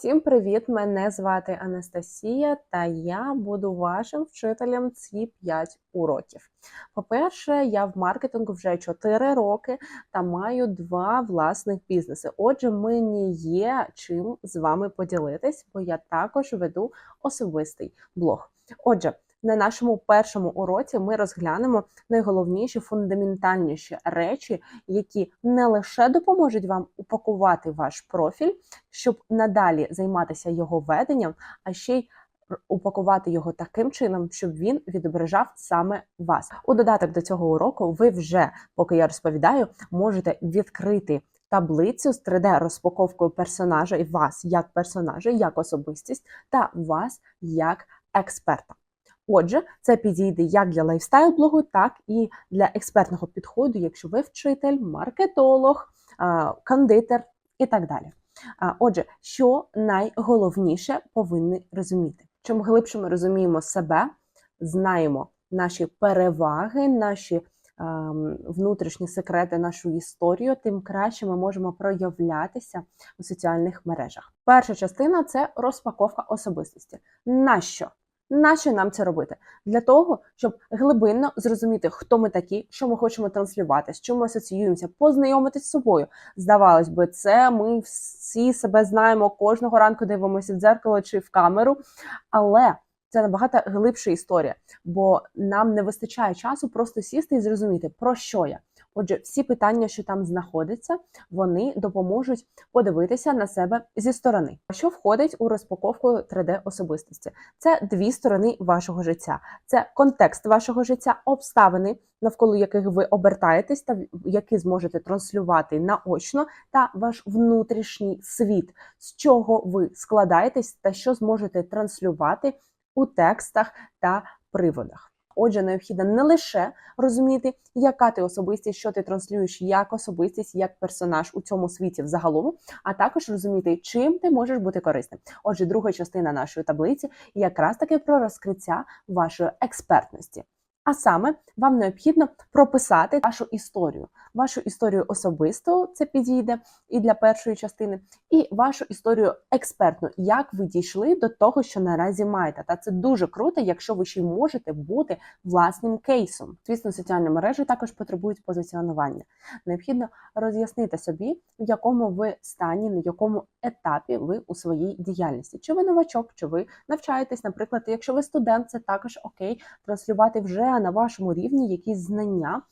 Всім привіт! Мене звати Анастасія, та я буду вашим вчителем ці 5 уроків. По-перше, я в маркетингу вже 4 роки та маю два власних бізнеси. Отже, мені є чим з вами поділитись, бо я також веду особистий блог. Отже, на нашому першому уроці ми розглянемо найголовніші фундаментальніші речі, які не лише допоможуть вам упакувати ваш профіль, щоб надалі займатися його веденням, а ще й упакувати його таким чином, щоб він відображав саме вас. У додаток до цього уроку ви вже, поки я розповідаю, можете відкрити. Таблицю з 3D-розпаковкою персонажа і вас як персонажа, як особистість, та вас як експерта. Отже, це підійде як для лайфстайл-блогу, так і для експертного підходу, якщо ви вчитель, маркетолог, кондитер і так далі. Отже, що найголовніше повинні розуміти? Чим глибше ми розуміємо себе, знаємо наші переваги, наші внутрішні секрети, нашу історію, тим краще ми можемо проявлятися у соціальних мережах. Перша частина це розпаковка особистості. Нащо? Нащо нам це робити? Для того, щоб глибинно зрозуміти, хто ми такі, що ми хочемо транслювати, з чим ми асоціюємося, познайомитись з собою. Здавалось би, це ми всі себе знаємо кожного ранку, дивимося в дзеркало чи в камеру, але це набагато глибша історія, бо нам не вистачає часу просто сісти і зрозуміти, про що я. Отже, всі питання, що там знаходяться, вони допоможуть подивитися на себе зі сторони. Що входить у розпаковку 3D-особистості? Це дві сторони вашого життя, це контекст вашого життя, обставини, навколо яких ви обертаєтесь, та які зможете транслювати наочно, та ваш внутрішній світ, з чого ви складаєтесь, та що зможете транслювати у текстах та приводах. Отже, необхідно не лише розуміти, яка ти особистість, що ти транслюєш як особистість, як персонаж у цьому світі взагалом, а також розуміти, чим ти можеш бути корисним. Отже, друга частина нашої таблиці якраз таки про розкриття вашої експертності. А саме вам необхідно прописати вашу історію, вашу історію особисту, це підійде і для першої частини, і вашу історію експертну, як ви дійшли до того, що наразі маєте. Та це дуже круто, якщо ви ще й можете бути власним кейсом. Звісно, соціальні мережі також потребують позиціонування. Необхідно роз'яснити собі, в якому ви стані, на якому етапі ви у своїй діяльності. Чи ви новачок, чи ви навчаєтесь, наприклад, якщо ви студент, це також окей, транслювати вже на вашому рівні якісь знання,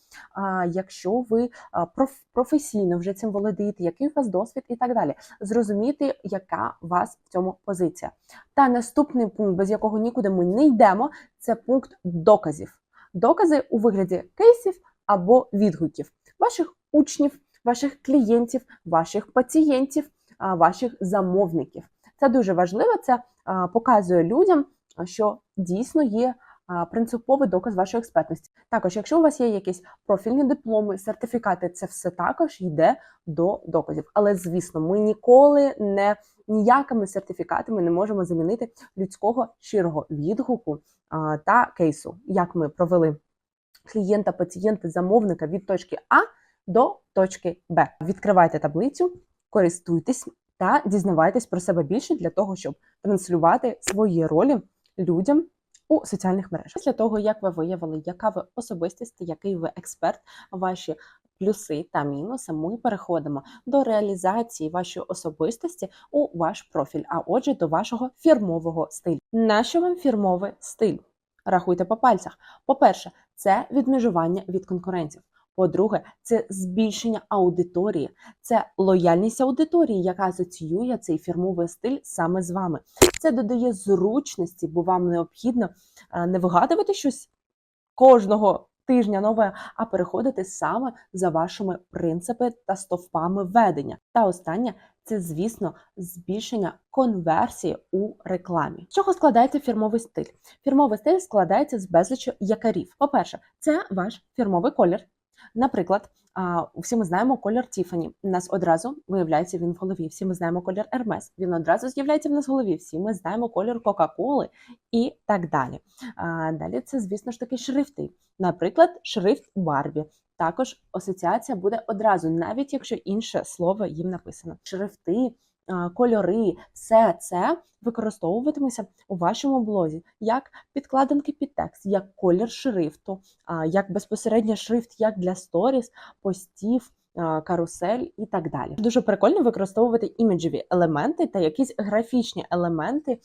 якщо ви професійно вже цим володієте, який у вас досвід і так далі. Зрозуміти, яка у вас в цьому позиція. Та наступний пункт, без якого нікуди ми не йдемо, це пункт доказів. Докази у вигляді кейсів або відгуків ваших учнів, ваших клієнтів, ваших пацієнтів, ваших замовників. Це дуже важливо. Це показує людям, що дійсно є принциповий доказ вашої експертності. Також, якщо у вас є якісь профільні дипломи, сертифікати, це все також йде до доказів. Але звісно, ми ніколи не ніякими сертифікатами не можемо замінити людського щирого відгуку та кейсу, як ми провели клієнта, пацієнта, замовника від точки А до точки Б. Відкривайте таблицю, користуйтесь та дізнавайтесь про себе більше для того, щоб транслювати свої ролі людям у соціальних мережах. Після того, як ви виявили, яка ви особистість, який ви експерт, ваші плюси та мінуси, ми переходимо до реалізації вашої особистості у ваш профіль, а отже, до вашого фірмового стилю. Нащо вам фірмовий стиль? Рахуйте по пальцях. По-перше, це відмежування від конкурентів. По-друге, це збільшення аудиторії, це лояльність аудиторії, яка асоціює цей фірмовий стиль саме з вами. Це додає зручності, бо вам необхідно е, не вигадувати щось кожного тижня нове, а переходити саме за вашими принципи та стовпами ведення. Та останнє це, звісно, збільшення конверсії у рекламі. З чого складається фірмовий стиль? Фірмовий стиль складається з безлічу якарів. По-перше, це ваш фірмовий колір. Наприклад, всі ми знаємо колір Тіфані. У нас одразу виявляється він в голові. Всі ми знаємо колір Ермес. Він одразу з'являється в нас в голові. Всі ми знаємо колір Кока-Коли і так далі. Далі це, звісно ж таки, шрифти. Наприклад, шрифт Барбі. Також асоціація буде одразу, навіть якщо інше слово їм написано. Шрифти кольори, все це використовуватиметься у вашому блозі як підкладинки під текст, як колір шрифту, як безпосередньо шрифт, як для сторіс, постів. Карусель і так далі. Дуже прикольно використовувати іміджеві елементи та якісь графічні елементи,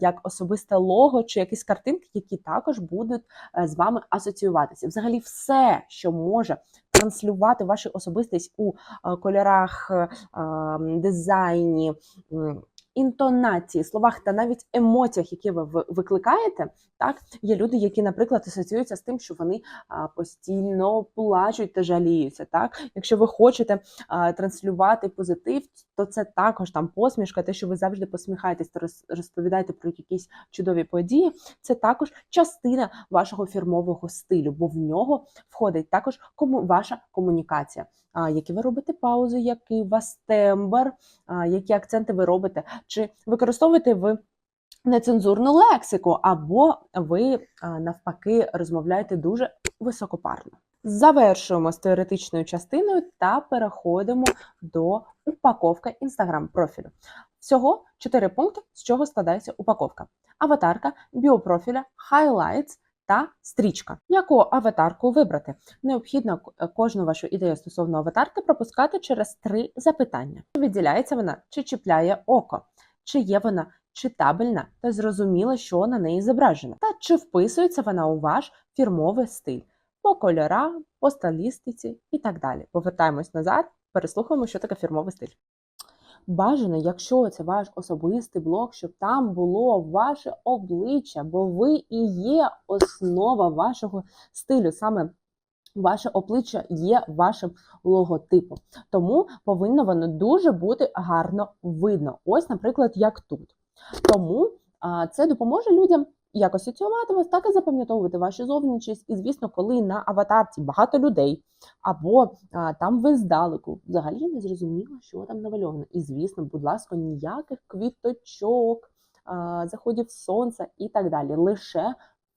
як особисте лого чи якісь картинки, які також будуть е, з вами асоціюватися. Взагалі, все, що може транслювати вашу особистість у е, кольорах, е, дизайні, інтонації, словах та навіть емоціях, які ви ви- викликаєте. Так, є люди, які, наприклад, асоціюються з тим, що вони постійно плачуть та жаліються. Так, якщо ви хочете транслювати позитив, то це також там посмішка, те, що ви завжди посміхаєтесь та роз- розповідаєте про якісь чудові події. Це також частина вашого фірмового стилю, бо в нього входить також кому ваша комунікація. Які ви робите паузи, який у вас тембр, які акценти ви робите, чи використовуєте ви нецензурну лексику, або ви навпаки розмовляєте дуже високопарно. Завершуємо з теоретичною частиною та переходимо до упаковки інстаграм профілю. Всього 4 пункти, з чого складається упаковка: аватарка, біопрофіля, highlights та стрічка. Яку аватарку вибрати? Необхідно кожну вашу ідею стосовно аватарки пропускати через три запитання: Чи виділяється вона, чи чіпляє око, чи є вона читабельна та зрозуміла, що на неї зображено, та чи вписується вона у ваш фірмовий стиль по кольорам, по стилістиці і так далі. Повертаємось назад, переслухаємо, що таке фірмовий стиль. Бажано, якщо це ваш особистий блог, щоб там було ваше обличчя, бо ви і є основа вашого стилю. Саме ваше обличчя є вашим логотипом. Тому повинно воно дуже бути гарно видно. Ось, наприклад, як тут. Тому це допоможе людям як асоціювати вас, так і запам'ятовувати вашу зовнішність. І, звісно, коли на аватарці багато людей, або там ви здалеку, взагалі не зрозуміло, що там намальовано. І, звісно, будь ласка, ніяких квіточок, заходів сонця і так далі. Лише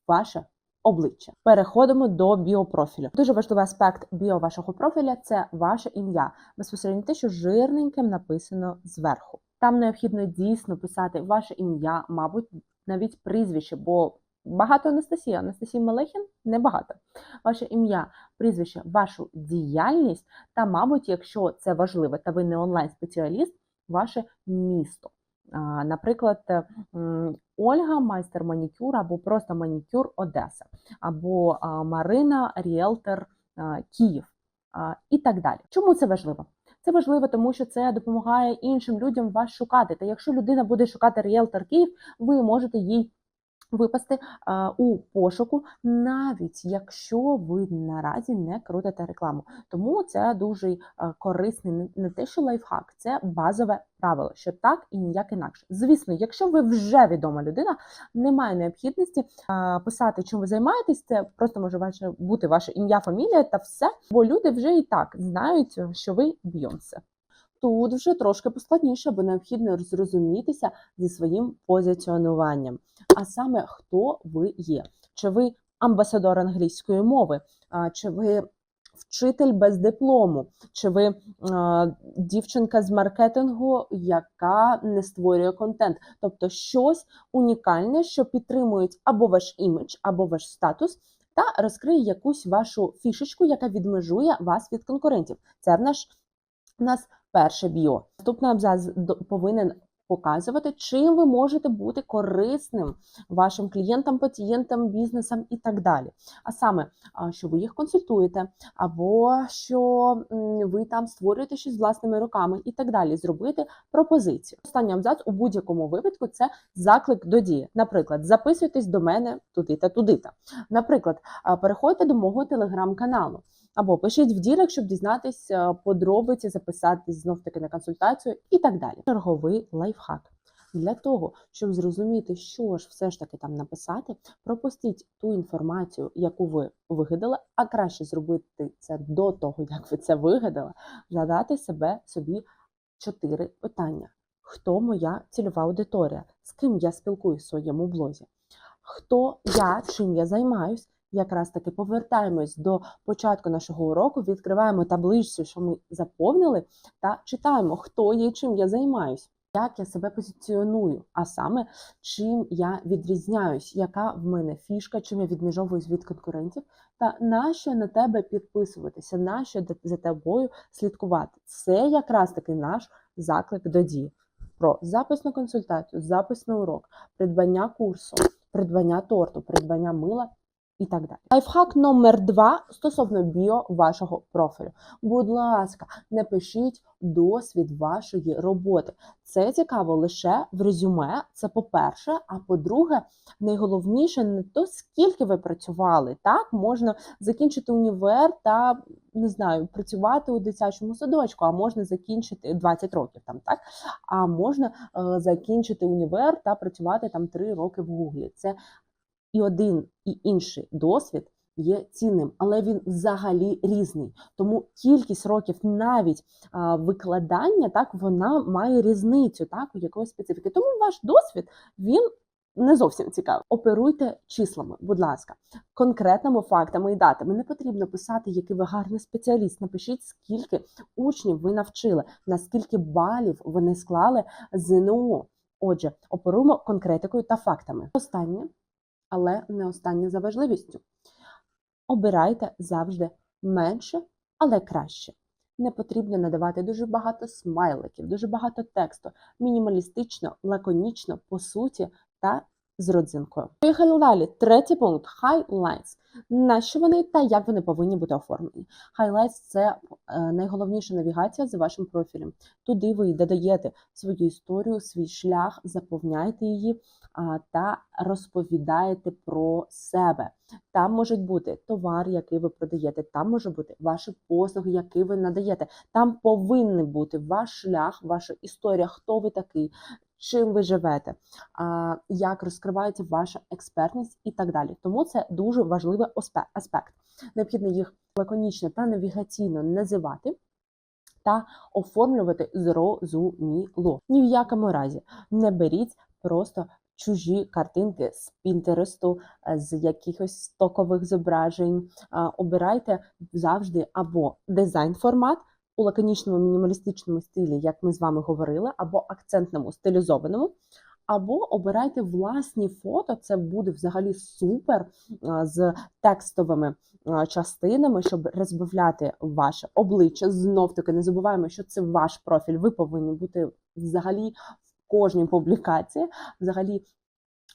ваше обличчя. Переходимо до біопрофілю. Дуже важливий аспект біо вашого профіля це ваше ім'я. Безпосередньо те, що жирненьким написано зверху. Там необхідно дійсно писати ваше ім'я, мабуть, навіть прізвище, бо багато Анастасія. Анастасії Мелехін небагато. Ваше ім'я, прізвище, вашу діяльність та, мабуть, якщо це важливо, та ви не онлайн-спеціаліст, ваше місто. Наприклад, Ольга, майстер манікюр, або просто манікюр Одеса, або Марина, ріелтор Київ і так далі. Чому це важливо? Це важливо, тому що це допомагає іншим людям вас шукати. Та якщо людина буде шукати ріелтор Київ, ви можете їй випасти у пошуку, навіть якщо ви наразі не крутите рекламу. Тому це дуже корисний не- те, що лайфхак, це базове правило, що так і ніяк інакше. Звісно, якщо ви вже відома людина, немає необхідності писати, чим ви займаєтесь. Це просто може бути ваше ім'я, фамілія та все, бо люди вже і так знають, що ви Бійонсе. Тут вже трошки поскладніше, бо необхідно зрозумітися зі своїм позиціонуванням. А саме хто ви є? Чи ви амбасадор англійської мови? Чи ви вчитель без диплому? Чи ви дівчинка з маркетингу, яка не створює контент? Тобто щось унікальне, що підтримують або ваш імідж, або ваш статус. Та розкриє якусь вашу фішечку, яка відмежує вас від конкурентів. Це в наш у нас перше біо. Наступний абзац повинен показувати, чим ви можете бути корисним вашим клієнтам, пацієнтам, бізнесам і так далі. А саме, що ви їх консультуєте, або що ви там створюєте щось власними руками і так далі. Зробити пропозицію. Останній абзац у будь-якому випадку це заклик до дії. Наприклад, записуйтесь до мене туди-та туди-та. Наприклад, переходьте до мого телеграм-каналу. Або пишіть в дірек, щоб дізнатись е, подробиці, записатись знов таки на консультацію і так далі. Черговий лайфхак. Для того, щоб зрозуміти, що ж все ж таки там написати, пропустіть ту інформацію, яку ви вигадали, а краще зробити це до того, як ви це вигадали, задати себе собі чотири питання: хто моя цільова аудиторія, з ким я спілкуюсь в своєму блозі, хто я, чим я займаюсь. Якраз таки повертаємось до початку нашого уроку, відкриваємо табличку, що ми заповнили, та читаємо, хто є, чим я займаюсь. як я себе позиціоную, а саме чим я відрізняюсь, яка в мене фішка, чим я відміжовуюсь від конкурентів, та на що на тебе підписуватися, на що де- за тобою слідкувати. Це якраз таки наш заклик до дії про запис на консультацію, запис на урок, придбання курсу, придбання торту, придбання мила і так далі. Лайфхак номер два стосовно біо вашого профілю. Будь ласка, не пишіть досвід вашої роботи. Це цікаво лише в резюме. Це по-перше. А по-друге, найголовніше не то, скільки ви працювали. Так можна закінчити універ та не знаю, працювати у дитячому садочку, а можна закінчити 20 років там, так а можна е, закінчити універ та працювати там 3 роки в Гуглі. Це і один, і інший досвід є цінним, але він взагалі різний. Тому кількість років навіть викладання, так вона має різницю, так у якоїсь специфіки. Тому ваш досвід він. Не зовсім цікаво. Оперуйте числами, будь ласка, конкретними фактами і датами. Не потрібно писати, який ви гарний спеціаліст. Напишіть, скільки учнів ви навчили, на скільки балів вони склали ЗНО. Отже, оперуємо конкретикою та фактами. Останнє, але не останнє за важливістю. Обирайте завжди менше, але краще. Не потрібно надавати дуже багато смайликів, дуже багато тексту, мінімалістично, лаконічно, по суті та з родзинкою. Поїхали далі. Третій пункт highlights. На що вони та як вони повинні бути оформлені? Highlights – це е, найголовніша навігація за вашим профілем. Туди ви додаєте свою історію, свій шлях, заповняєте її та розповідаєте про себе. Там можуть бути товар, який ви продаєте, там може бути ваші послуги, які ви надаєте. Там повинен бути ваш шлях, ваша історія, хто ви такий, чим ви живете, як розкривається ваша експертність і так далі. Тому це дуже важливий аспект. Необхідно їх лаконічно та навігаційно називати. Та оформлювати зрозуміло. Ні в якому разі не беріть просто чужі картинки з Пінтересту, з якихось стокових зображень. Обирайте завжди або дизайн-формат у лаконічному мінімалістичному стилі, як ми з вами говорили, або акцентному стилізованому. Або обирайте власні фото, це буде взагалі супер з текстовими частинами, щоб розбавляти ваше обличчя. Знов таки не забуваємо, що це ваш профіль. Ви повинні бути взагалі в кожній публікації, взагалі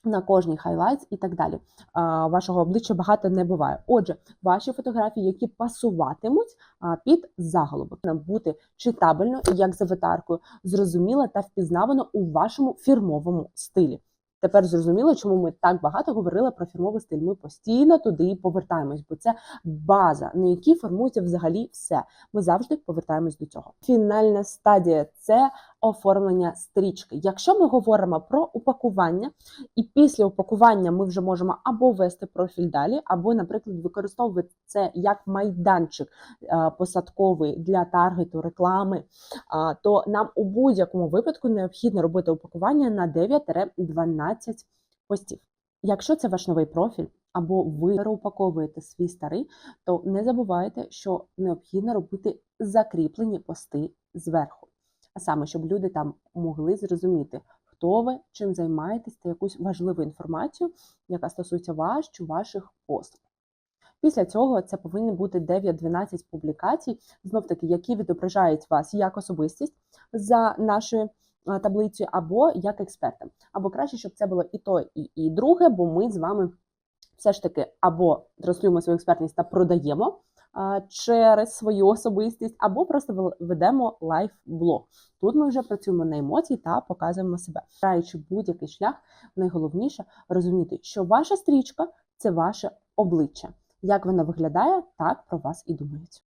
на кожній хайлайтс і так далі. А, Вашого обличчя багато не буває. Отже, ваші фотографії, які пасуватимуть під заголовок, нам бути читабельно, як з аватаркою, зрозуміло та впізнавано у вашому фірмовому стилі. Тепер зрозуміло, чому ми так багато говорили про фірмовий стиль. Ми постійно туди повертаємось, бо це база, на якій формується взагалі все. Ми завжди повертаємось до цього. Фінальна стадія це оформлення стрічки. Якщо ми говоримо про упакування, і після упакування ми вже можемо або вести профіль далі, або, наприклад, використовувати це як майданчик е, посадковий для таргету реклами, то нам у будь-якому випадку необхідно робити упакування на 9-12 постів. Якщо це ваш новий профіль, або ви переупаковуєте свій старий, то не забувайте, що необхідно робити закріплені пости зверху. А саме, щоб люди там могли зрозуміти, хто ви, чим займаєтесь, та якусь важливу інформацію, яка стосується вас чи ваших послуг. Після цього це повинні бути 9-12 публікацій, знов таки, які відображають вас як особистість за нашою а, таблицею, або як експерта. Або краще, щоб це було і то, і, і друге, бо ми з вами все ж таки або транслюємо свою експертність та продаємо через свою особистість, або просто ведемо лайф-блог. Тут ми вже працюємо на емоції та показуємо себе. Граючи будь-який шлях, найголовніше розуміти, що ваша стрічка це ваше обличчя. Як вона виглядає, так про вас і думають.